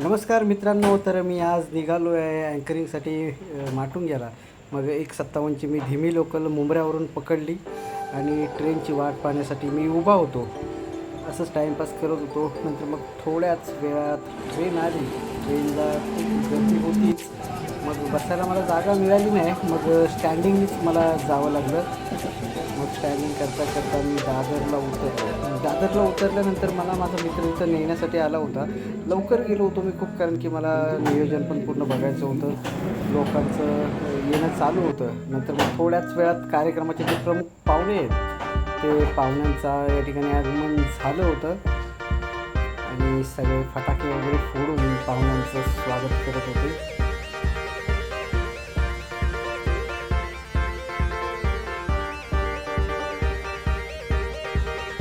नमस्कार मित्रांनो तर मी आज निघालो आहे अँकरिंगसाठी माटून गेला मग एक सत्तावन्नची मी धीमी लोकल मुंबऱ्यावरून पकडली आणि ट्रेनची वाट पाहण्यासाठी मी उभा होतो. असंच टाईमपास करत होतो. नंतर मग थोड्याच वेळात ट्रेन आली. ट्रेनला खूप गर्दी होतीच मग बसायला मला जागा मिळाली नाही. मग स्टँडिंगनीच मला जावं लागलं. मग स्टँडिंग करता करता मी दादरला उतरलो. दादरला उतरल्यानंतर मला माझा मित्र इथं नेण्यासाठी आला होता. लवकर गेलो होतो मी खूप कारण की मला नियोजन पण पूर्ण बघायचं होतं. लोकांचं येणं चालू होतं. नंतर मग थोड्याच वेळात कार्यक्रमाचे जे प्रमुख पाहुणे आहेत ते पाहुण्यांचा या ठिकाणी आगमन झालं होतं. आणि सगळे फटाके वगैरे फोडून पाहुण्यांचं स्वागत करत होते.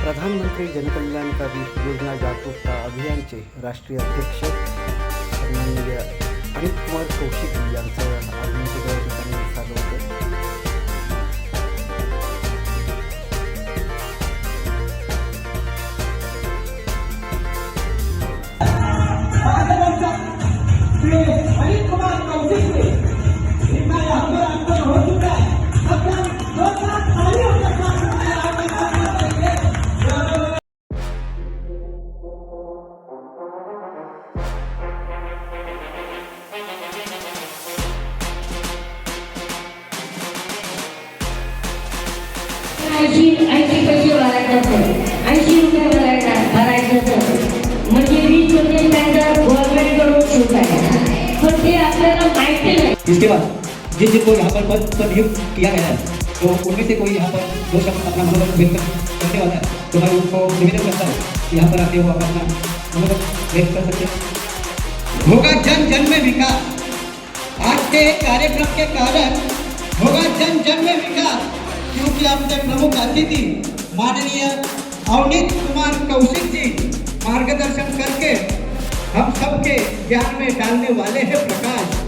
प्रधानमंत्री जनकल्याणकारी योजना जागरूकता अभियानचे राष्ट्रीय अध्यक्ष सन्माननीय अनिल कुमार कौशिक यांचं आगमन सुद्धा या ठिकाणी झालं होतं ऐंशी ऐंशी पैसे भरायचं असेल ऐंशी रुपये भरायचा भरायचं असेल म्हणजे वीज मध्ये स्टँडर्ड गव्हर्नमेंटकडून शुल्क आहे पण ते आपल्याला माहिती नाही इसके बाद जिन जिनको यहाँ पर पद पर नियुक्त किया गया है तो उनमें से कोई यहाँ पर दो शब्द अपना मनोबल व्यक्त करने वाला है तो मैं उनको निवेदन करता हूँ कि यहाँ पर आके वो अपना मनोबल व्यक्त कर सकते होगा जन जन में विकास। आज के कार्यक्रम के कारण होगा जन जन में विकास। क्योंकि आपके प्रमुख अतिथि माननीय अवनीत कुमार कौशिक जी मार्गदर्शन करके हम सबके ज्ञान में डालने वाले हैं प्रकाश।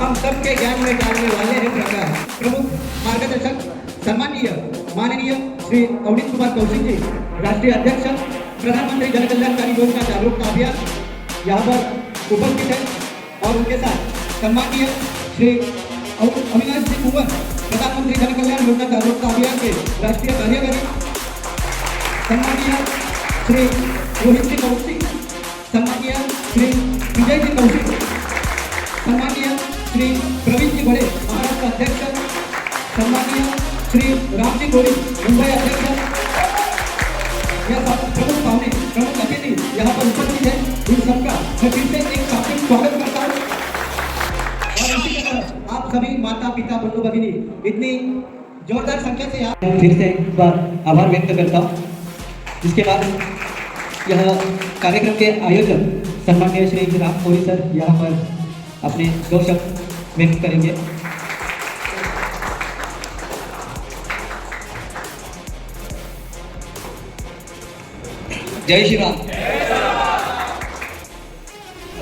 हम सबके ज्ञान में डालने वाले हैं प्रकाश। प्रमुख मार्गदर्शक सम्मानीय माननीय श्री अवनीत कुमार कौशिक जी, राष्ट्रीय अध्यक्ष, प्रधानमंत्री जन कल्याणकारी योजना जागरूकता अभियान यहाँ पर उपस्थित है। और उनके साथ सम्मानीय श्री अविनाश जी कुंवर प्रधानमंत्री जन कल्याण योजना जागरूकता अभियान के राष्ट्रीय कार्यकारी सम्मानीय श्री रोहित जी कौशिक सम्मानीय श्री विजय जी कौशिक सम्मानीय श्री प्रवीण जी बड़े, महाराष्ट्र अध्यक्ष सम्मानीय श्री रामजी गोरे, मुंबई अध्यक्ष सब प्रमुख पाहुने प्रमुख अतिथि यहाँ पर उपस्थित है। इन सबका मैं फिर से एक स्वागत आप सभी माता पिता बंधु भगिनी इतनी जोरदार संख्या से यहाँ फिर से एक बार आभार व्यक्त करता हूँ। इसके बाद यह कार्यक्रम के आयोजक सम्मान्य श्री राम कोहली सर यहाँ पर अपने दो शब्द व्यक्त करेंगे। जय श्री राम।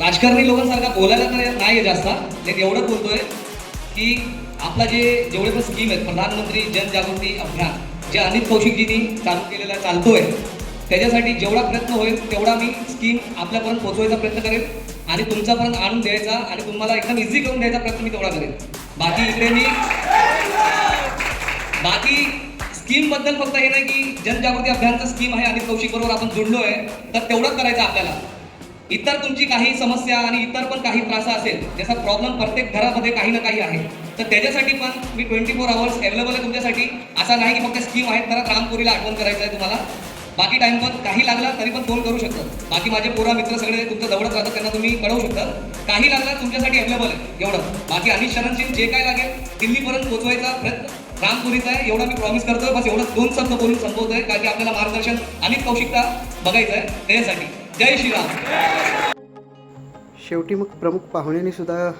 राजकारणी लोकांसारखा बोलायला तर नाही आहे जास्त एवढं बोलतोय की आपला जे जेवढे पण स्कीम आहेत प्रधानमंत्री जनजागृती अभियान जे अनिल कौशिकजींनी चालू केलेला चालतो आहे त्याच्यासाठी जेवढा प्रयत्न होईल तेवढा मी स्कीम आपल्यापर्यंत पोहोचवायचा प्रयत्न करेन आणि तुमच्यापर्यंत आणून द्यायचा आणि तुम्हाला एकदम इझी करून द्यायचा प्रयत्न मी तेवढा करेन बाकी इकडे मी बाकी स्कीमबद्दल फक्त हे नाही की जनजागृती अभियानचं स्कीम आहे आणि कौशिक बरोबर आपण जुडलो आहे तर तेवढंच करायचं आपल्याला. इतर तुमची काही समस्या आणि इतर पण काही त्रास असेल ज्याचा प्रॉब्लेम प्रत्येक घरामध्ये काही ना काही आहे. तर त्याच्यासाठी पण मी ट्वेंटी फोर आवर्स अवेलेबल आहे तुमच्यासाठी. असा नाही की फक्त स्कीम आहेत तर रामपुरीला आठवण करायचं आहे तुम्हाला. बाकी टाइम पण काही लागला तरी पण फोन करू शकता. बाकी माझे पोरा मित्र सगळे तुमच्या जवळच राहतात त्यांना तुम्ही कळवू शकता. काही लागला तुमच्यासाठी अवेलेबल आहे एवढं. बाकी अनिश शरणजी जे काय लागेल दिल्लीपर्यंत पोहोचवायचा प्रयत्न रामपुरीचा आहे एवढा मी प्रॉमिस करतोय. बस एवढं दोन शब्द बोलून संपवतोय कारण की आपल्याला मार्गदर्शन अनेक कौशिकता बघायचं आहे त्याच्यासाठी. जय श्रीराम. शेवटी मग प्रमुख पाहुण्यांनी सुद्धा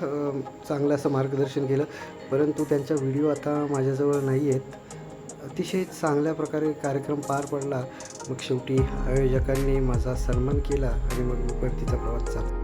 चांगलं असं मार्गदर्शन केलं. परंतु त्यांचा व्हिडिओ आता माझ्याजवळ नाही आहेत. अतिशय चांगल्या प्रकारे कार्यक्रम पार पडला. मग शेवटी आयोजकांनी माझा सन्मान केला आणि मग मी परतीचा प्रवास चालला